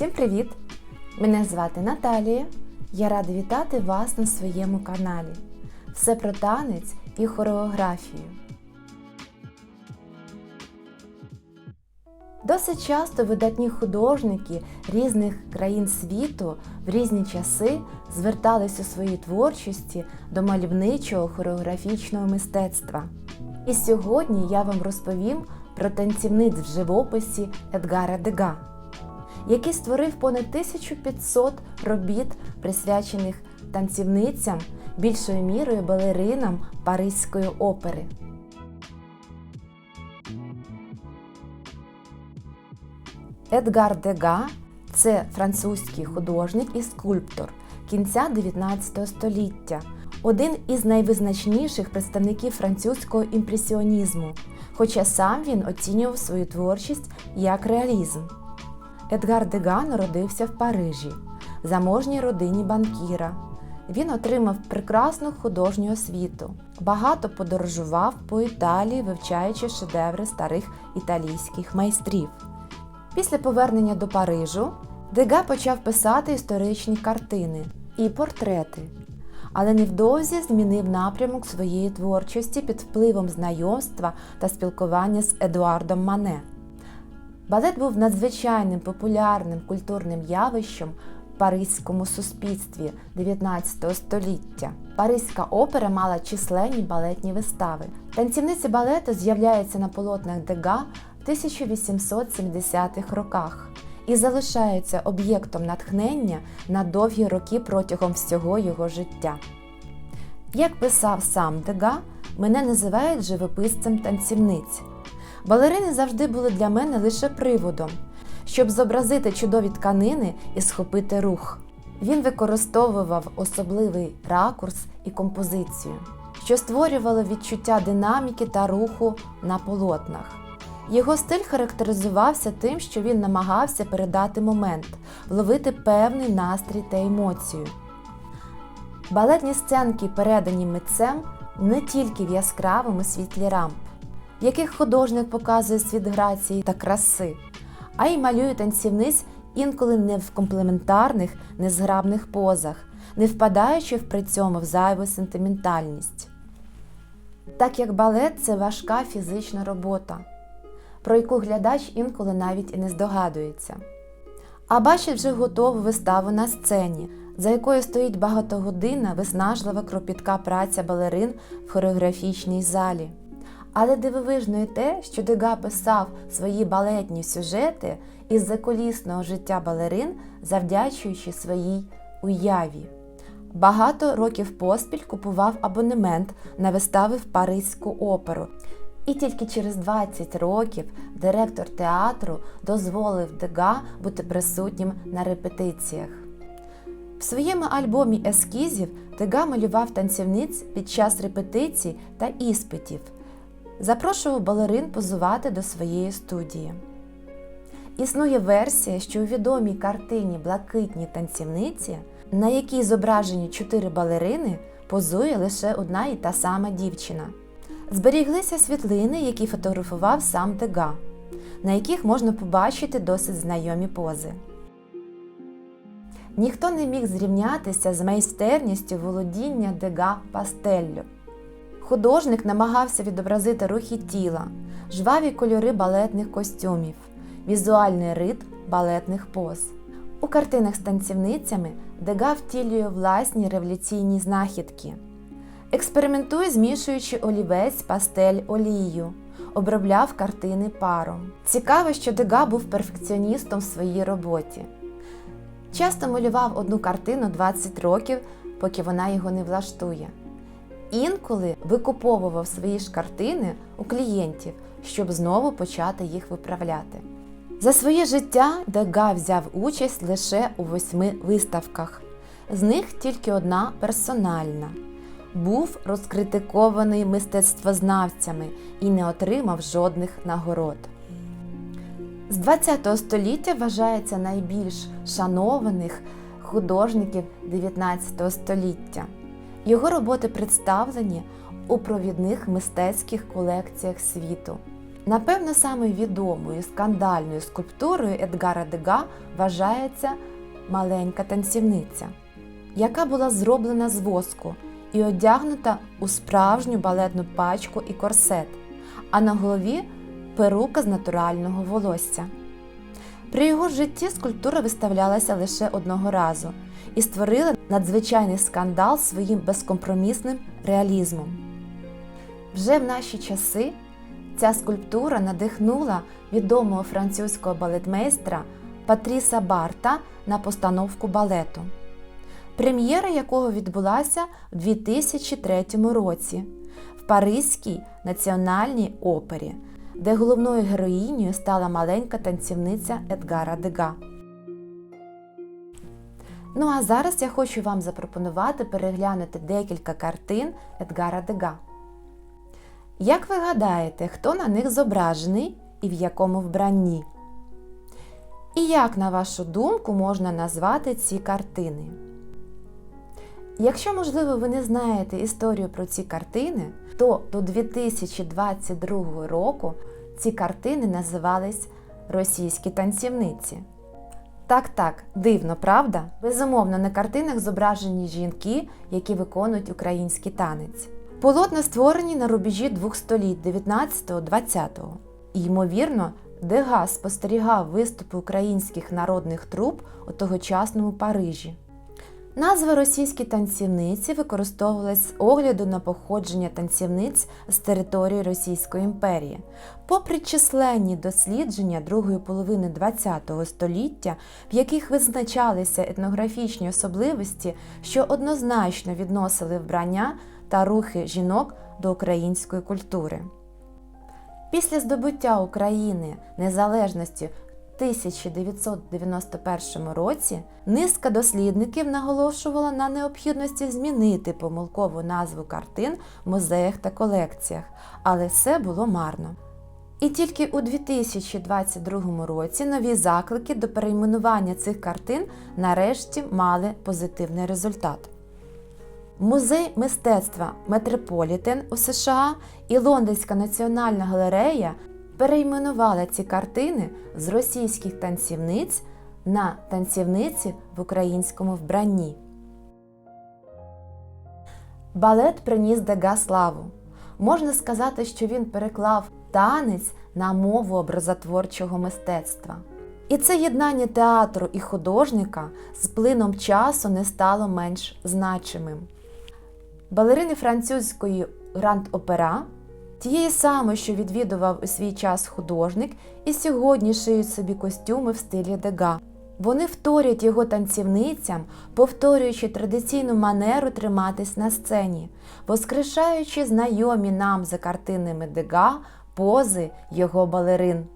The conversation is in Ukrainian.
Усім привіт! Мене звати Наталія. Я рада вітати вас на своєму каналі. Все про танець і хореографію. Досить часто видатні художники різних країн світу в різні часи звертались у своїй творчості до мальовничого хореографічного мистецтва. І сьогодні я вам розповім про танцівниць в живописі Едгара Дега, який створив понад 1500 робіт, присвячених танцівницям, більшою мірою балеринам Паризької опери. Едгар Дега це французький художник і скульптор кінця 19 століття, один із найвизначніших представників французького імпресіонізму, хоча сам він оцінював свою творчість як реалізм. Едгар Дега народився в Парижі, в заможній родині банкіра. Він отримав прекрасну художню освіту, багато подорожував по Італії, вивчаючи шедеври старих італійських майстрів. Після повернення до Парижу Дега почав писати історичні картини і портрети, але невдовзі змінив напрямок своєї творчості під впливом знайомства та спілкування з Едуардом Мане. Балет був надзвичайним популярним культурним явищем в паризькому суспільстві 19 століття. Паризька опера мала численні балетні вистави. Танцівниці балету з'являються на полотнах Дега в 1870-х роках і залишаються об'єктом натхнення на довгі роки протягом всього його життя. Як писав сам Дега, мене називають живописцем танцівниць. Балерини завжди були для мене лише приводом, щоб зобразити чудові тканини і схопити рух. Він використовував особливий ракурс і композицію, що створювало відчуття динаміки та руху на полотнах. Його стиль характеризувався тим, що він намагався передати момент, вловити певний настрій та емоцію. Балетні сценки, передані митцем не тільки в яскравому світлі рамп, яких художник показує світ грації та краси, а й малює танцівниць інколи не в комплементарних, незграбних позах, не впадаючи при цьому в зайву сентиментальність. Так як балет це важка фізична робота, про яку глядач інколи навіть і не здогадується. А бачить вже готову виставу на сцені, за якою стоїть багатогодинна, виснажлива кропітка праця балерин в хореографічній залі. Але дивовижно й те, що Дега писав свої балетні сюжети із заколісного життя балерин, завдячуючи своїй уяві. Багато років поспіль купував абонемент на вистави в Паризьку оперу. І тільки через 20 років директор театру дозволив Дега бути присутнім на репетиціях. В своєму альбомі ескізів Дега малював танцівниць під час репетицій та іспитів, запрошував балерин позувати до своєї студії. Існує версія, що у відомій картині Блакитні танцівниці, на якій зображені чотири балерини, позує лише одна і та сама дівчина. Зберіглися світлини, які фотографував сам Дега, на яких можна побачити досить знайомі пози. Ніхто не міг зрівнятися з майстерністю володіння Дега пастеллю. Художник намагався відобразити рухи тіла, жваві кольори балетних костюмів, візуальний ритм балетних поз. У картинах з танцівницями Дега втілює власні революційні знахідки. Експериментує, змішуючи олівець, пастель, олією, обробляв картини паром. Цікаво, що Дега був перфекціоністом в своїй роботі. Часто малював одну картину 20 років, поки вона його не влаштує. Інколи викуповував свої ж картини у клієнтів, щоб знову почати їх виправляти. За своє життя Дега взяв участь лише у восьми виставках, з них тільки одна персональна. Був розкритикований мистецтвознавцями і не отримав жодних нагород. З ХХ століття вважається найбільш шанованих художників 19 століття. Його роботи представлені у провідних мистецьких колекціях світу. Напевно, самою відомою скандальною скульптурою Едгара Дега вважається маленька танцівниця, яка була зроблена з воску і одягнута у справжню балетну пачку і корсет, а на голові перука з натурального волосся. При його житті скульптура виставлялася лише одного разу і створила надзвичайний скандал своїм безкомпромісним реалізмом. Вже в наші часи ця скульптура надихнула відомого французького балетмейстра Патріса Барта на постановку балету, прем'єра якого відбулася в 2003 році в Паризькій національній опері, де головною героїнею стала маленька танцівниця Едгара Дега. Ну а зараз я хочу вам запропонувати переглянути декілька картин Едгара Дега. Як ви гадаєте, хто на них зображений і в якому вбранні? І як, на вашу думку, можна назвати ці картини? Якщо, можливо, ви не знаєте історію про ці картини, то до 2022 року ці картини називались Російські танцівниці. Так, так, дивно, правда? Безумовно, на картинах зображені жінки, які виконують український танець. Полотна створені на рубежі двох століть 19-20. І, ймовірно, Дега спостерігав виступи українських народних труп у тогочасному Парижі. Назва російські танцівниці використовувалась з огляду на походження танцівниць з території Російської імперії. Попри численні дослідження другої половини ХХ століття, в яких визначалися етнографічні особливості, що однозначно відносили вбрання та рухи жінок до української культури. Після здобуття України незалежності 1991 році низка дослідників наголошувала на необхідності змінити помилкову назву картин в музеях та колекціях, але все було марно. І тільки у 2022 році нові заклики до перейменування цих картин нарешті мали позитивний результат. Музей мистецтва Метрополітен у США і Лондонська національна галерея перейменували ці картини з російських танцівниць на танцівниці в українському вбранні. Балет приніс Дега славу. Можна сказати, що він переклав танець на мову образотворчого мистецтва. І це єднання театру і художника з плином часу не стало менш значимим. Балерини французької Гранд Опера, тієї самої, що відвідував у свій час художник, і сьогодні шиють собі костюми в стилі Дега. Вони вторять його танцівницям, повторюючи традиційну манеру триматись на сцені, воскрешаючи знайомі нам за картинами Дега пози його балерин.